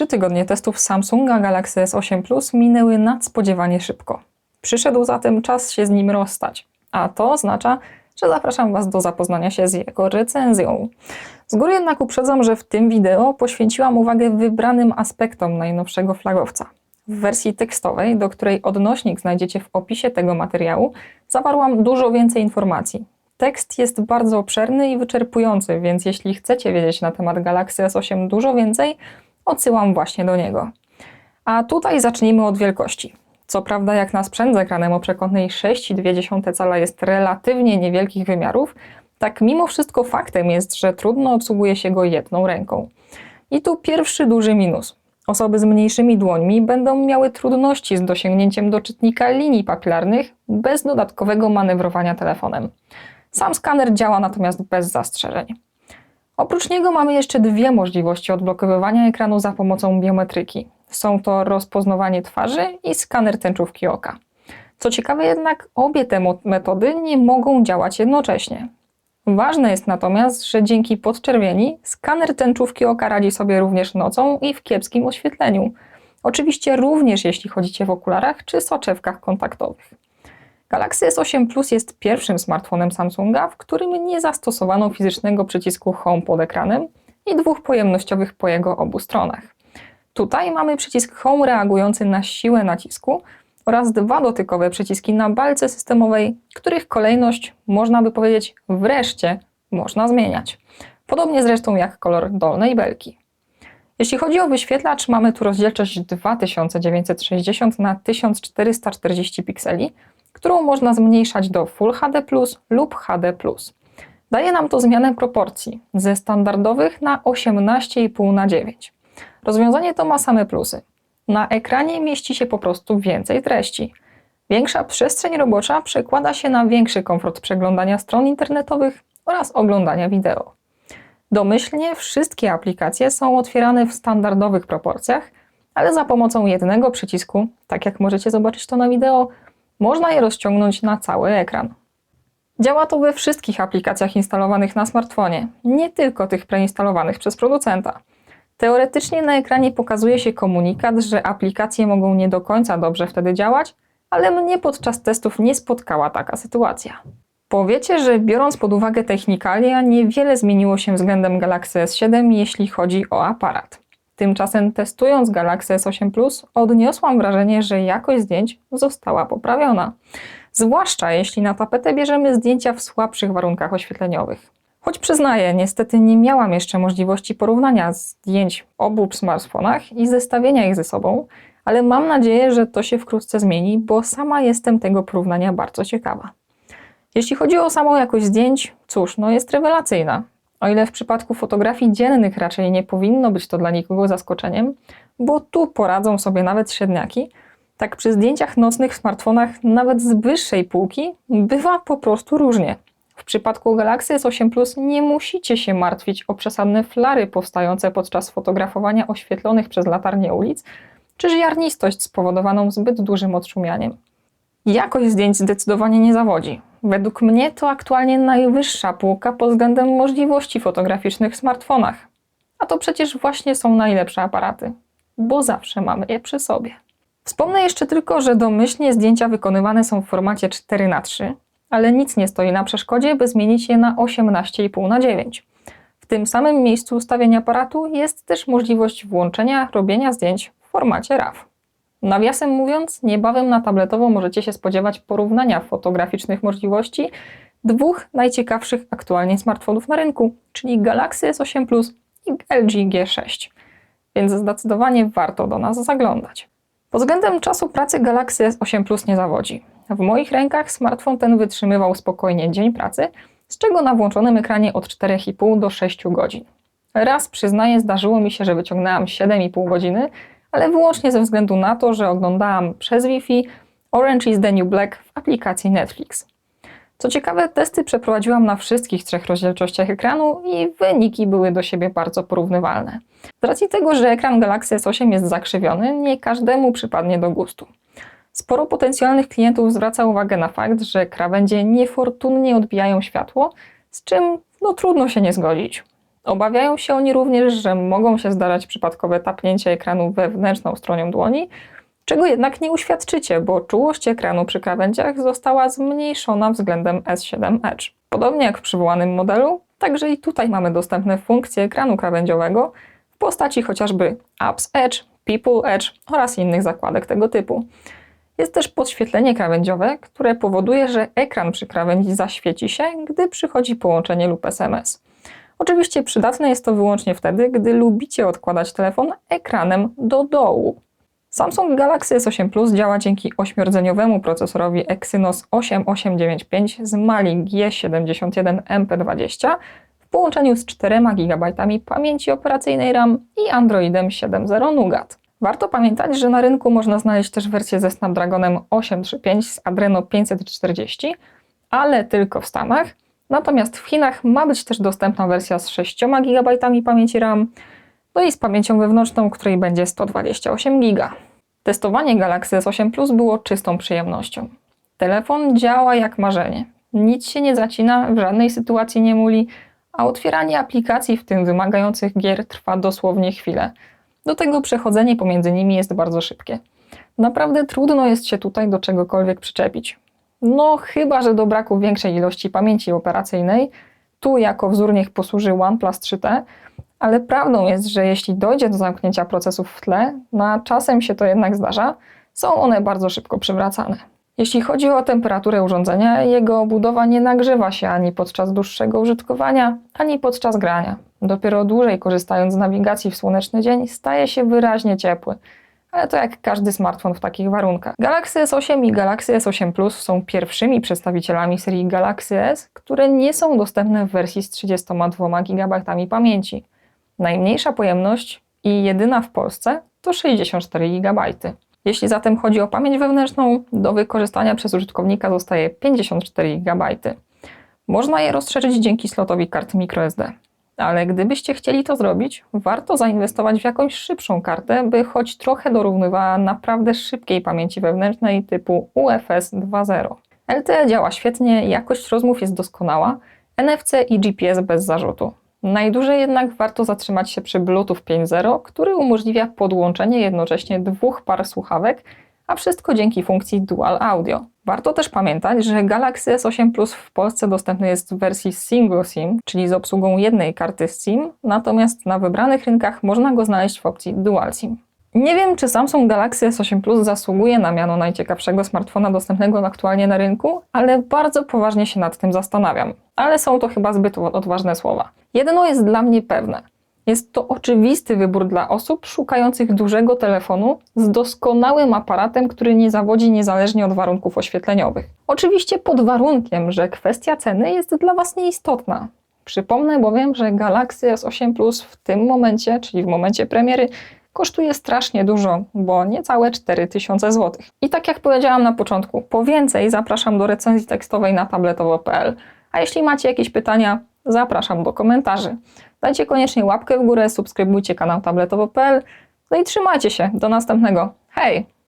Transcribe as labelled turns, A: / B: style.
A: trzy tygodnie testów Samsunga Galaxy S8 Plus minęły nadspodziewanie szybko. Przyszedł zatem czas się z nim rozstać, a to oznacza, że zapraszam Was do zapoznania się z jego recenzją. Z góry jednak uprzedzam, że w tym wideo poświęciłam uwagę wybranym aspektom najnowszego flagowca. W wersji tekstowej, do której odnośnik znajdziecie w opisie tego materiału, zawarłam dużo więcej informacji. Tekst jest bardzo obszerny i wyczerpujący, więc jeśli chcecie wiedzieć na temat Galaxy S8 dużo więcej, odsyłam właśnie do niego. A tutaj zacznijmy od wielkości. Co prawda, jak na sprzęt z ekranem o przekątnej 6,2 cala jest relatywnie niewielkich wymiarów, tak mimo wszystko faktem jest, że trudno obsługuje się go jedną ręką. I tu pierwszy duży minus. Osoby z mniejszymi dłońmi będą miały trudności z dosięgnięciem do czytnika linii papilarnych bez dodatkowego manewrowania telefonem. Sam skaner działa natomiast bez zastrzeżeń. Oprócz niego mamy jeszcze dwie możliwości odblokowywania ekranu za pomocą biometryki. Są to rozpoznawanie twarzy i skaner tęczówki oka. Co ciekawe jednak, obie te metody nie mogą działać jednocześnie. Ważne jest natomiast, że dzięki podczerwieni skaner tęczówki oka radzi sobie również nocą i w kiepskim oświetleniu. Oczywiście również jeśli chodzicie w okularach czy soczewkach kontaktowych. Galaxy S8 Plus jest pierwszym smartfonem Samsunga, w którym nie zastosowano fizycznego przycisku Home pod ekranem i dwóch pojemnościowych po jego obu stronach. Tutaj mamy przycisk Home reagujący na siłę nacisku oraz dwa dotykowe przyciski na balce systemowej, których kolejność, można by powiedzieć, wreszcie można zmieniać. Podobnie zresztą jak kolor dolnej belki. Jeśli chodzi o wyświetlacz, mamy tu rozdzielczość 2960 na 1440 pikseli, którą można zmniejszać do Full HD lub HD. Daje nam to zmianę proporcji ze standardowych na 18,5 na 9. Rozwiązanie to ma same plusy. Na ekranie mieści się po prostu więcej treści. Większa przestrzeń robocza przekłada się na większy komfort przeglądania stron internetowych oraz oglądania wideo. Domyślnie wszystkie aplikacje są otwierane w standardowych proporcjach, ale za pomocą jednego przycisku, tak jak możecie zobaczyć to na wideo, można je rozciągnąć na cały ekran. Działa to we wszystkich aplikacjach instalowanych na smartfonie, nie tylko tych preinstalowanych przez producenta. Teoretycznie na ekranie pokazuje się komunikat, że aplikacje mogą nie do końca dobrze wtedy działać, ale mnie podczas testów nie spotkała taka sytuacja. Powiecie, że biorąc pod uwagę technikalia, niewiele zmieniło się względem Galaxy S7, jeśli chodzi o aparat. Tymczasem testując Galaxy S8 Plus odniosłam wrażenie, że jakość zdjęć została poprawiona. Zwłaszcza jeśli na tapetę bierzemy zdjęcia w słabszych warunkach oświetleniowych. Choć przyznaję, niestety nie miałam jeszcze możliwości porównania zdjęć w obu smartfonach i zestawienia ich ze sobą, ale mam nadzieję, że to się wkrótce zmieni, bo sama jestem tego porównania bardzo ciekawa. Jeśli chodzi o samą jakość zdjęć, cóż, no jest rewelacyjna. O ile w przypadku fotografii dziennych raczej nie powinno być to dla nikogo zaskoczeniem, bo tu poradzą sobie nawet średniaki, tak przy zdjęciach nocnych w smartfonach nawet z wyższej półki bywa po prostu różnie. W przypadku Galaxy S8 Plus nie musicie się martwić o przesadne flary powstające podczas fotografowania oświetlonych przez latarnie ulic, czy ziarnistość spowodowaną zbyt dużym odszumianiem. Jakość zdjęć zdecydowanie nie zawodzi. Według mnie to aktualnie najwyższa półka pod względem możliwości fotograficznych w smartfonach. A to przecież właśnie są najlepsze aparaty, bo zawsze mamy je przy sobie. Wspomnę jeszcze tylko, że domyślnie zdjęcia wykonywane są w formacie 4 na 3 ale nic nie stoi na przeszkodzie, by zmienić je na 18,5 na 9. W tym samym miejscu ustawienia aparatu jest też możliwość włączenia robienia zdjęć w formacie RAW. Nawiasem mówiąc, niebawem na tabletowo możecie się spodziewać porównania fotograficznych możliwości dwóch najciekawszych aktualnie smartfonów na rynku, czyli Galaxy S8 Plus i LG G6. Więc zdecydowanie warto do nas zaglądać. Pod względem czasu pracy Galaxy S8 Plus nie zawodzi. W moich rękach smartfon ten wytrzymywał spokojnie dzień pracy, z czego na włączonym ekranie od 4,5 do 6 godzin. Raz przyznaję, zdarzyło mi się, że wyciągnęłam 7,5 godziny, ale wyłącznie ze względu na to, że oglądałam przez Wi-Fi Orange is the New Black w aplikacji Netflix. Co ciekawe, testy przeprowadziłam na wszystkich trzech rozdzielczościach ekranu i wyniki były do siebie bardzo porównywalne. Z racji tego, że ekran Galaxy S8 jest zakrzywiony, nie każdemu przypadnie do gustu. Sporo potencjalnych klientów zwraca uwagę na fakt, że krawędzie niefortunnie odbijają światło, z czym no, trudno się nie zgodzić. Obawiają się oni również, że mogą się zdarzać przypadkowe tapnięcie ekranu wewnętrzną stroną dłoni, czego jednak nie uświadczycie, bo czułość ekranu przy krawędziach została zmniejszona względem S7 Edge. Podobnie jak w przywołanym modelu, także i tutaj mamy dostępne funkcje ekranu krawędziowego w postaci chociażby Apps Edge, People Edge oraz innych zakładek tego typu. Jest też podświetlenie krawędziowe, które powoduje, że ekran przy krawędzi zaświeci się, gdy przychodzi połączenie lub SMS. Oczywiście przydatne jest to wyłącznie wtedy, gdy lubicie odkładać telefon ekranem do dołu. Samsung Galaxy S8 Plus działa dzięki ośmiordzeniowemu procesorowi Exynos 8895 z Mali G71MP20 w połączeniu z 4 GB pamięci operacyjnej RAM i Androidem 7.0 Nougat. Warto pamiętać, że na rynku można znaleźć też wersję ze Snapdragonem 835 z Adreno 540, ale tylko w Stanach. Natomiast w Chinach ma być też dostępna wersja z 6 GB pamięci RAM, no i z pamięcią wewnętrzną, której będzie 128 GB. Testowanie Galaxy S8 Plus było czystą przyjemnością. Telefon działa jak marzenie. Nic się nie zacina, w żadnej sytuacji nie muli, a otwieranie aplikacji, w tym wymagających gier, trwa dosłownie chwilę. Do tego przechodzenie pomiędzy nimi jest bardzo szybkie. Naprawdę trudno jest się tutaj do czegokolwiek przyczepić. No, chyba że do braku większej ilości pamięci operacyjnej, tu jako wzór niech posłuży OnePlus 3T, ale prawdą jest, że jeśli dojdzie do zamknięcia procesów w tle, na czasem się to jednak zdarza, są one bardzo szybko przywracane. Jeśli chodzi o temperaturę urządzenia, jego budowa nie nagrzewa się ani podczas dłuższego użytkowania, ani podczas grania. Dopiero dłużej korzystając z nawigacji w słoneczny dzień staje się wyraźnie ciepły. Ale to jak każdy smartfon w takich warunkach. Galaxy S8 i Galaxy S8 Plus są pierwszymi przedstawicielami serii Galaxy S, które nie są dostępne w wersji z 32 GB pamięci. Najmniejsza pojemność i jedyna w Polsce to 64 GB. Jeśli zatem chodzi o pamięć wewnętrzną, do wykorzystania przez użytkownika zostaje 54 GB. Można je rozszerzyć dzięki slotowi kart microSD. Ale gdybyście chcieli to zrobić, warto zainwestować w jakąś szybszą kartę, by choć trochę dorównywała naprawdę szybkiej pamięci wewnętrznej typu UFS 2.0. LTE działa świetnie, jakość rozmów jest doskonała, NFC i GPS bez zarzutu. Najdłużej jednak warto zatrzymać się przy Bluetooth 5.0, który umożliwia podłączenie jednocześnie dwóch par słuchawek, a wszystko dzięki funkcji Dual Audio. Warto też pamiętać, że Galaxy S8 Plus w Polsce dostępny jest w wersji Single SIM, czyli z obsługą jednej karty SIM, natomiast na wybranych rynkach można go znaleźć w opcji Dual SIM. Nie wiem, czy Samsung Galaxy S8 Plus zasługuje na miano najciekawszego smartfona dostępnego aktualnie na rynku, ale bardzo poważnie się nad tym zastanawiam. Ale są to chyba zbyt odważne słowa. Jedno jest dla mnie pewne. Jest to oczywisty wybór dla osób szukających dużego telefonu z doskonałym aparatem, który nie zawodzi niezależnie od warunków oświetleniowych. Oczywiście pod warunkiem, że kwestia ceny jest dla Was nieistotna. Przypomnę bowiem, że Galaxy S8 Plus w tym momencie, czyli w momencie premiery, kosztuje strasznie dużo, bo niecałe 4000 zł. I tak jak powiedziałam na początku, po więcej zapraszam do recenzji tekstowej na tabletowo.pl. A jeśli macie jakieś pytania, zapraszam do komentarzy. Dajcie koniecznie łapkę w górę, subskrybujcie kanał tabletowo.pl. No i trzymajcie się. Do następnego. Hej!